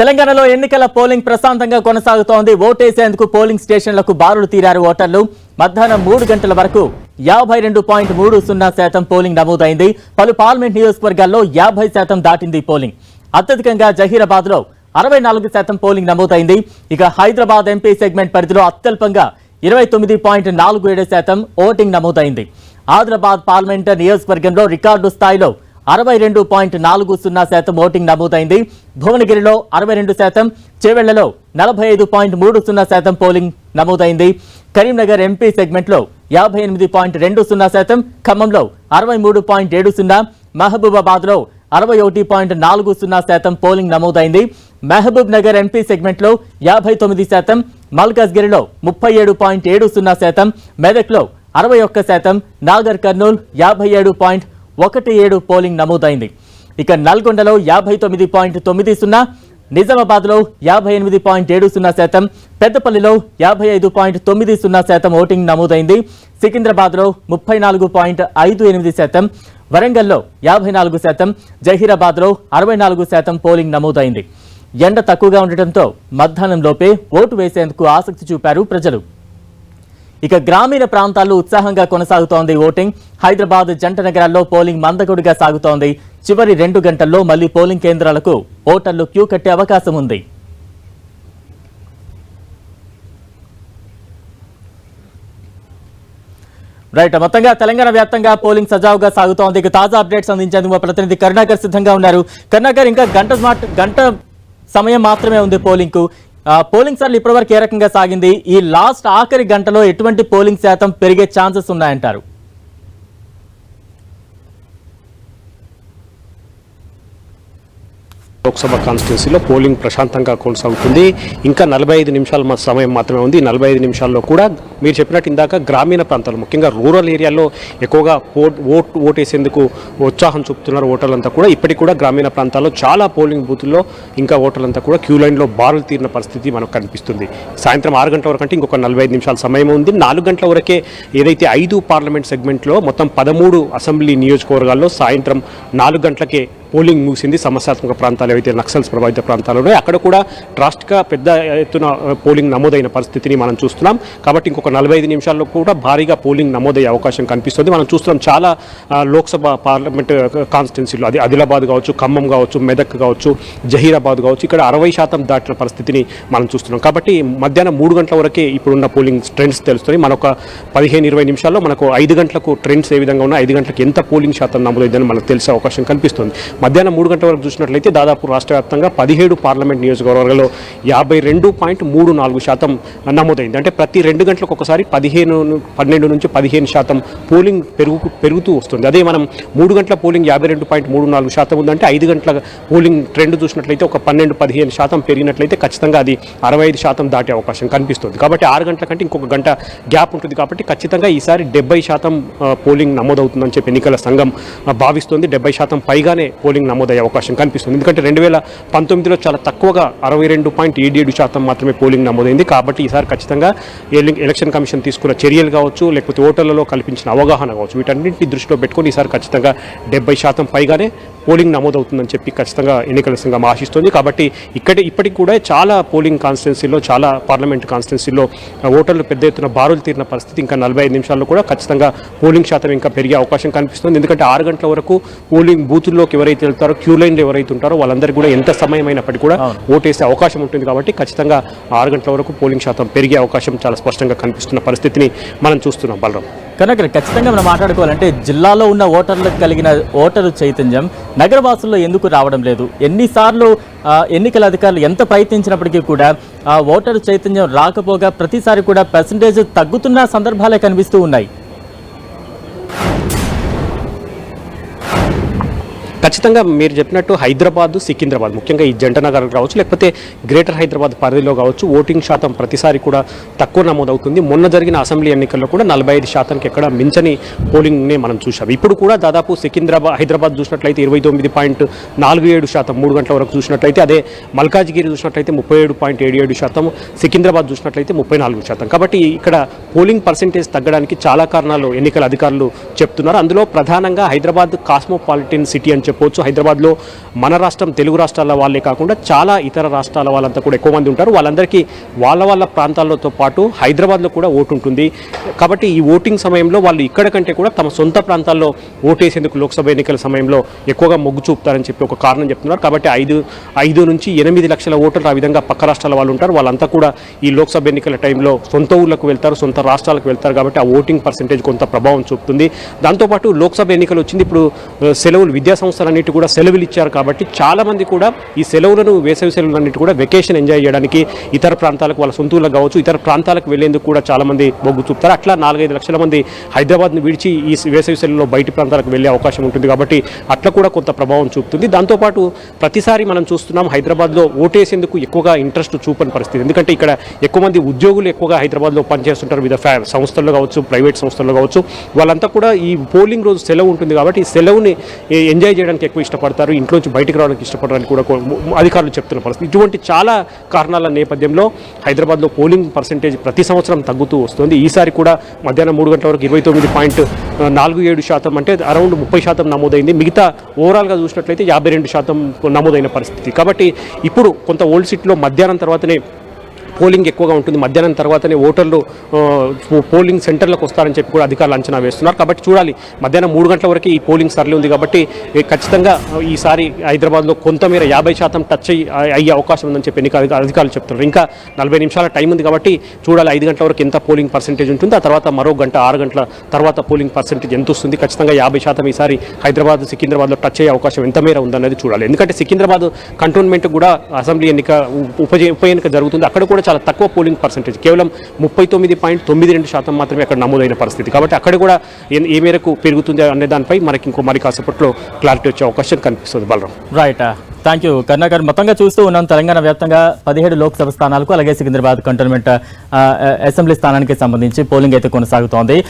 తెలంగాణలో ఎన్నికల పోలింగ్ ప్రశాంతంగా కొనసాగుతోంది. ఓటేసేందుకు పోలింగ్ స్టేషన్లకు బారులు తీరారు ఓటర్లు. మధ్యాహ్నం మూడు గంటల వరకు యాభై రెండు పాయింట్ మూడు సున్నా శాతం పోలింగ్ నమోదైంది. పలు పార్లమెంట్ నియోజకవర్గాల్లో యాభై శాతం దాటింది పోలింగ్. అత్యధికంగా జహీరాబాద్లో అరవై నాలుగు శాతం పోలింగ్ నమోదైంది. ఇక హైదరాబాద్ ఎంపీ సెగ్మెంట్ పరిధిలో అత్యల్పంగా ఇరవై తొమ్మిది పాయింట్ నాలుగు ఏడు శాతం ఓటింగ్ నమోదైంది. ఆదిలాబాద్ పార్లమెంట్ నియోజకవర్గంలో రికార్డు స్థాయిలో అరవై రెండు పాయింట్ నాలుగు సున్నా శాతం ఓటింగ్ నమోదైంది. భువనగిరిలో అరవై రెండు శాతం చేవెళ్ళలో నలభై ఐదు పాయింట్ మూడు సున్నా శాతం పోలింగ్ నమోదైంది. కరీంనగర్ ఎంపీ సెగ్మెంట్లో యాభై ఎనిమిది పాయింట్ రెండు సున్నా శాతం ఖమ్మంలో అరవై మూడు పాయింట్ ఏడు సున్నా మహబూబాబాద్లో అరవై ఒకటి పాయింట్ నాలుగు సున్నా శాతం పోలింగ్ నమోదైంది. మహబూబ్ నగర్ ఎంపీ సెగ్మెంట్లో యాభై తొమ్మిది శాతం మల్కాజ్గిరిలో ముప్పై ఏడు పాయింట్ ఏడు సున్నా శాతం మెదక్లో అరవై ఒక్క శాతం నాగర్ కర్నూల్ యాభై ఏడు పాయింట్ ఒకటి ఏడు పోలింగ్ నమోదైంది. ఇక నల్గొండలో యాభై తొమ్మిది పాయింట్ తొమ్మిది సున్నా నిజామాబాద్లో యాభై ఎనిమిది పాయింట్ ఏడు సున్నా శాతం పెద్దపల్లిలో యాభై ఐదు పాయింట్ తొమ్మిది సున్నా శాతం ఓటింగ్ నమోదైంది. సికింద్రాబాద్లో ముప్పై నాలుగు పాయింట్ ఐదు ఎనిమిది శాతం వరంగల్లో యాభై నాలుగు శాతం జహీరాబాద్లో అరవై నాలుగు శాతం పోలింగ్ నమోదైంది. ఎండ తక్కువగా ఉండటంతో మధ్యాహ్నంలోపే ఓటు వేసేందుకు ఆసక్తి చూపారు ప్రజలు. ఇక గ్రామీణ ప్రాంతాల్లో ఉత్సాహంగా కొనసాగుతోంది ఓటింగ్. హైదరాబాద్ జంట నగరాల్లో పోలింగ్ మందకొడిగా సాగుతోంది. చివరి రెండు గంటల్లో మళ్ళీ పోలింగ్ కేంద్రాలకు ఓటర్లు క్యూ కట్టే అవకాశం ఉంది. రైట్ మొత్తంగా తెలంగాణ వ్యాప్తంగా పోలింగ్ సజావుగా సాగుతోంది. ఇక తాజా అప్డేట్స్ అందించేందుకు మా ప్రతినిధి కరుణాకర్ సిద్ధంగా ఉన్నారు. కరుణాకర్ ఇంకా గంట స్మార్ట్ గంట సమయం మాత్రమే ఉంది పోలింగ్కు పోలింగ్ సార్లు ఇప్పటివరకు ఏ రకంగా సాగింది? ఈ లాస్ట్ ఆఖరి గంటలో ఎటువంటి పోలింగ్ శాతం పెరిగే ఛాన్సెస్ ఉన్నాయంటారు? లోక్సభ కాన్స్టిట్యున్సీలో పోలింగ్ ప్రశాంతంగా కొనసాగుతుంది. ఇంకా నలభై ఐదు నిమిషాల మా సమయం మాత్రమే ఉంది. నలభై ఐదు నిమిషాల్లో కూడా మీరు చెప్పినట్టు ఇందాక గ్రామీణ ప్రాంతాలు ముఖ్యంగా రూరల్ ఏరియాలో ఎక్కువగా ఓట్ ఓట్ ఓటేసేందుకు ఉత్సాహం చూపుతున్నారు ఓటర్లంతా కూడా. ఇప్పటికి కూడా గ్రామీణ ప్రాంతాల్లో చాలా పోలింగ్ బూతుల్లో ఇంకా ఓటర్లంతా కూడా క్యూ లైన్లో బారులు తీరిన పరిస్థితి మనకు కనిపిస్తుంది. సాయంత్రం ఆరు గంటల వరకు అంటే ఇంకొక నలభై ఐదు నిమిషాల సమయం ఉంది. నాలుగు గంటల వరకే ఏదైతే ఐదు పార్లమెంట్ సెగ్మెంట్లో మొత్తం పదమూడు అసెంబ్లీ నియోజకవర్గాల్లో సాయంత్రం నాలుగు గంటలకే పోలింగ్ ముగిసింది. సమస్యాత్మక ప్రాంతాలు ఏవైతే నక్సల్స్ ప్రభావిత ప్రాంతాలు ఉన్నాయో అక్కడ కూడా డ్రాస్ట్గా పెద్ద ఎత్తున పోలింగ్ నమోదైన పరిస్థితిని మనం చూస్తున్నాం. కాబట్టి ఇంకొక నలభై ఐదు నిమిషాల్లో కూడా భారీగా పోలింగ్ నమోదయ్యే అవకాశం కనిపిస్తుంది. మనం చూస్తున్నాం చాలా లోక్సభ పార్లమెంట్ కాన్స్టిట్యున్సీలు అది ఆదిలాబాద్ కావచ్చు ఖమ్మం కావచ్చు మెదక్ కావచ్చు జహీరాబాద్ కావచ్చు ఇక్కడ అరవై శాతం దాటిన పరిస్థితిని మనం చూస్తున్నాం. కాబట్టి మధ్యాహ్నం మూడు గంటల వరకే ఇప్పుడున్న పోలింగ్ ట్రెండ్స్ తెలుస్తుంది మనొక పదిహేను ఇరవై నిమిషాల్లో మనకు ఐదు గంటలకు ట్రెండ్స్ ఏ విధంగా ఉన్నాయి ఐదు గంటలకు ఎంత పోలింగ్ శాతం నమోదైందని మనకు తెలిసే అవకాశం కనిపిస్తుంది. మధ్యాహ్నం మూడు గంటల వరకు చూసినట్లయితే దాదాపు రాష్ట్ర వ్యాప్తంగా పదిహేడు పార్లమెంట్ నియోజకవర్గాల్లో యాభై రెండు పాయింట్ మూడు నాలుగు శాతం నమోదైంది. అంటే ప్రతి రెండు గంటలకు ఒకసారి పదిహేను పన్నెండు నుంచి పదిహేను శాతం పోలింగ్ పెరుగు పెరుగుతూ వస్తుంది. అదే మనం మూడు గంటల పోలింగ్ యాభై రెండు పాయింట్ మూడు నాలుగు శాతం ఉందంటే ఐదు గంటల పోలింగ్ ట్రెండ్ చూసినట్లయితే ఒక పన్నెండు పదిహేను శాతం పెరిగినట్లయితే ఖచ్చితంగా అది అరవై ఐదు శాతం దాటే అవకాశం కనిపిస్తుంది. కాబట్టి ఆరు గంటల కంటే ఇంకొక గంట గ్యాప్ ఉంటుంది కాబట్టి ఖచ్చితంగా ఈసారి డెబ్బై శాతం పోలింగ్ నమోదవుతుందని చెప్పి ఎన్నికల సంఘం భావిస్తుంది. డెబ్బై శాతం పైగానే పోలింగ్ పోలింగ్ నమోదయ్యే అవకాశం కనిపిస్తుంది. ఎందుకంటే రెండు వేల పంతొమ్మిదిలో చాలా తక్కువగా అరవై రెండు పాయింట్ ఏడు ఏడు శాతం మాత్రమే పోలింగ్ నమోదైంది. కాబట్టి ఈసారి ఖచ్చితంగా ఎలక్షన్ కమిషన్ తీసుకున్న చర్యలు కావచ్చు లేకపోతే ఓటర్లలో కల్పించిన అవగాహన కావచ్చు వీటన్నింటిని దృష్టిలో పెట్టుకొని ఈసారి ఖచ్చితంగా డెబ్బై శాతం పైగానే పోలింగ్ నమోదవుతుందని చెప్పి ఖచ్చితంగా ఎన్నికల సంఘం ఆశిస్తుంది. కాబట్టి ఇక్కడే ఇప్పటికి కూడా చాలా పోలింగ్ కాన్స్టిట్యున్సీలో చాలా పార్లమెంట్ కాన్స్టిట్యున్సీలో ఓటర్లు పెద్ద ఎత్తున బారులు తీరిన పరిస్థితి ఇంకా నలభై ఐదు నిమిషాల్లో కూడా ఖచ్చితంగా పోలింగ్ శాతం ఇంకా పెరిగే అవకాశం కనిపిస్తుంది. ఎందుకంటే ఆరు గంటల వరకు పోలింగ్ బూతుల్లోకి ఎవరైతే వెళ్తారో క్యూ లైన్లో ఎవరైతే ఉంటారో వాళ్ళందరికీ కూడా ఎంత సమయం అయినప్పటికీ కూడా ఓటేసే అవకాశం ఉంటుంది కాబట్టి ఖచ్చితంగా ఆరు గంటల వరకు పోలింగ్ శాతం పెరిగే అవకాశం చాలా స్పష్టంగా కనిపిస్తున్న పరిస్థితిని మనం చూస్తున్నాం. బలరాం. కనుక ఖచ్చితంగా మనం మాట్లాడుకోవాలంటే జిల్లాలో ఉన్న ఓటర్లకు కలిగిన ఓటరు చైతన్యం నగరవాసుల్లో ఎందుకు రావడం లేదు? ఎన్నిసార్లు ఎన్నికల అధికారులు ఎంత ప్రయత్నించినప్పటికీ కూడా ఆ ఓటరు చైతన్యం రాకపోగా ప్రతిసారి కూడా పర్సంటేజ్ తగ్గుతున్న సందర్భాలే కనిపిస్తూ ఉన్నాయి. ఖచ్చితంగా మీరు చెప్పినట్టు హైదరాబాద్ సికింద్రాబాద్ ముఖ్యంగా ఈ జంట నగర్ కావచ్చు లేకపోతే గ్రేటర్ హైదరాబాద్ పరిధిలో కావచ్చు ఓటింగ్ శాతం ప్రతిసారి కూడా తక్కువ నమోదవుతుంది. మొన్న జరిగిన అసెంబ్లీ ఎన్నికల్లో కూడా నలభై ఐదు శాతానికి ఎక్కడ మించని పోలింగ్ని మనం చూసాం ఇప్పుడు కూడా దాదాపు సికింద్రాబాద్ హైదరాబాద్ చూసినట్లయితే ఇరవై తొమ్మిది పాయింట్ నాలుగు ఏడు శాతం మూడు గంటల వరకు చూసినట్లయితే అదే మల్కాజ్గిరి చూసినట్లయితే ముప్పై ఏడు పాయింట్ ఏడు ఏడు శాతం సికింద్రాబాద్ చూసినట్లయితే ముప్పై నాలుగు శాతం. కాబట్టి ఇక్కడ పోలింగ్ పర్సెంటేజ్ తగ్గడానికి చాలా కారణాలు ఎన్నికల అధికారులు చెప్తున్నారు. అందులో ప్రధానంగా హైదరాబాద్ కాస్మోపాలిటన్ సిటీ అని చెప్పవచ్చు. హైదరాబాద్లో మన రాష్ట్రం తెలుగు రాష్ట్రాల వాళ్ళే కాకుండా చాలా ఇతర రాష్ట్రాల వాళ్ళంతా కూడా ఎక్కువ మంది ఉంటారు. వాళ్ళందరికీ వాళ్ళ వాళ్ళ ప్రాంతాలతో పాటు హైదరాబాద్లో కూడా ఓటు ఉంటుంది. కాబట్టి ఈ ఓటింగ్ సమయంలో వాళ్ళు ఇక్కడ కంటే కూడా తమ సొంత ప్రాంతాల్లో ఓటేసేందుకు లోక్సభ ఎన్నికల సమయంలో ఎక్కువగా మొగ్గు చూపుతారని చెప్పి ఒక కారణం చెప్తున్నారు. కాబట్టి ఐదు ఐదు నుంచి ఎనిమిది లక్షల ఓటర్లు ఆ విధంగా పక్క రాష్ట్రాల వాళ్ళు ఉంటారు. వాళ్ళంతా కూడా ఈ లోక్సభ ఎన్నికల టైంలో సొంత ఊళ్ళకు వెళ్తారు సొంత రాష్ట్రాలకు వెళ్తారు. కాబట్టి ఆ ఓటింగ్ పర్సెంటేజ్ కొంత ప్రభావం చూపుతుంది. దాంతోపాటు లోక్సభ ఎన్నికలు వచ్చింది. ఇప్పుడు సెలవులు విద్యా సంస్థలన్నిటి కూడా సెలవులు ఇచ్చారు కాబట్టి చాలా మంది కూడా ఈ సెలవులను వేసవి సెలవులన్నిటి కూడా వెకేషన్ ఎంజాయ్ చేయడానికి ఇతర ప్రాంతాలకు వాళ్ళ సొంతూరులకు కావచ్చు ఇతర ప్రాంతాలకు వెళ్ళేందుకు కూడా చాలామంది మొగ్గు చూపుతారు. అట్లా నాలుగైదు లక్షల మంది హైదరాబాద్ను విడిచి ఈ వేసవి సెలవులో బయటి ప్రాంతాలకు వెళ్ళే అవకాశం ఉంటుంది కాబట్టి అట్లా కూడా కొంత ప్రభావం చూపుతుంది. దాంతోపాటు ప్రతిసారి మనం చూస్తున్నాం హైదరాబాద్లో ఓటేసేందుకు ఎక్కువగా ఇంట్రెస్ట్ చూపని పరిస్థితి. ఎందుకంటే ఇక్కడ ఎక్కువ మంది ఉద్యోగులు ఎక్కువగా హైదరాబాద్లో పనిచేస్తుంటారు వివిధ ఫ్యా సంస్థల్లో కావచ్చు ప్రైవేట్ సంస్థల్లో కావచ్చు. వాళ్ళంతా కూడా ఈ పోలింగ్ రోజు సెలవు ఉంటుంది కాబట్టి ఈ సెలవుని ఎంజాయ్ చేయడం చేయడానికి ఎక్కువ ఇష్టపడతారు ఇంట్లోంచి బయటకు రావడానికి ఇష్టపడడానికి కూడా అధికారులు చెప్తున్న పరిస్థితి. ఇటువంటి చాలా కారణాల నేపథ్యంలో హైదరాబాద్లో పోలింగ్ పర్సెంటేజ్ ప్రతి సంవత్సరం తగ్గుతూ వస్తుంది. ఈసారి కూడా మధ్యాహ్నం మూడు గంటల వరకు ఇరవై తొమ్మిది పాయింట్ నాలుగు ఏడు శాతం అంటే అరౌండ్ ముప్పై శాతం నమోదైంది. మిగతా ఓవరాల్గా చూసినట్లయితే యాభై రెండు శాతం నమోదైన పరిస్థితి. కాబట్టి ఇప్పుడు కొంత ఓల్డ్ సిటీలో మధ్యాహ్నం తర్వాతనే పోలింగ్ ఎక్కువగా ఉంటుంది. మధ్యాహ్నం తర్వాతనే ఓటర్లు పోలింగ్ సెంటర్లకు వస్తారని చెప్పి కూడా అధికారులు అంచనా వేస్తున్నారు. కాబట్టి చూడాలి మధ్యాహ్నం మూడు గంటల వరకు ఈ పోలింగ్ సరళి ఉంది కాబట్టి ఖచ్చితంగా ఈసారి హైదరాబాద్లో కొంతమేర యాభై శాతం టచ్ అయ్యి అయ్యే అవకాశం ఉందని చెప్పి ఎన్నికల అధికారులు- అధికారులు చెప్తున్నారు. ఇంకా నలభై నిమిషాల టైం ఉంది కాబట్టి చూడాలి ఐదు గంటల వరకు ఎంత పోలింగ్ పర్సెంటేజ్ ఉంటుంది. ఆ తర్వాత మరో గంట ఆరు గంటల తర్వాత పోలింగ్ పర్సెంటేజ్ ఎంత వస్తుంది. ఖచ్చితంగా యాభై శాతం ఈసారి హైదరాబాద్ సికింద్రాబాద్లో టచ్ అయ్యే అవకాశం ఎంత మేర ఉందన్నది చూడాలి. ఎందుకంటే సికింద్రాబాద్ కంటోన్మెంట్ కూడా అసెంబ్లీ ఎన్నిక ఉప ఉప ఎన్నిక జరుగుతుంది. అక్కడ కూడా చాలా తక్కువ పోలింగ్ పర్సెంటేజ్. కేవలం ముప్పై తొమ్మిది పాయింట్ తొమ్మిది రెండు శాతం మాత్రమే అక్కడ నమోదైన పరిస్థితి. కాబట్టి అక్కడ కూడా ఏ- ఏ మేరకు పెరుగుతుంది అనే దానిపై మనకి ఇంకో మరి కాసేపట్లో క్లారిటీ వచ్చే అవకాశం కనిపిస్తుంది. Balaram. Right thank you Karunakar మొత్తంగా చూస్తూ ఉన్నాం తెలంగాణ వ్యాప్తంగా పదిహేడు లోక్సభ స్థానాలకు అలాగే Secunderabad cantonment uh, uh, assembly స్థానానికి సంబంధించి పోలింగ్ అయితే కొనసాగుతోంది.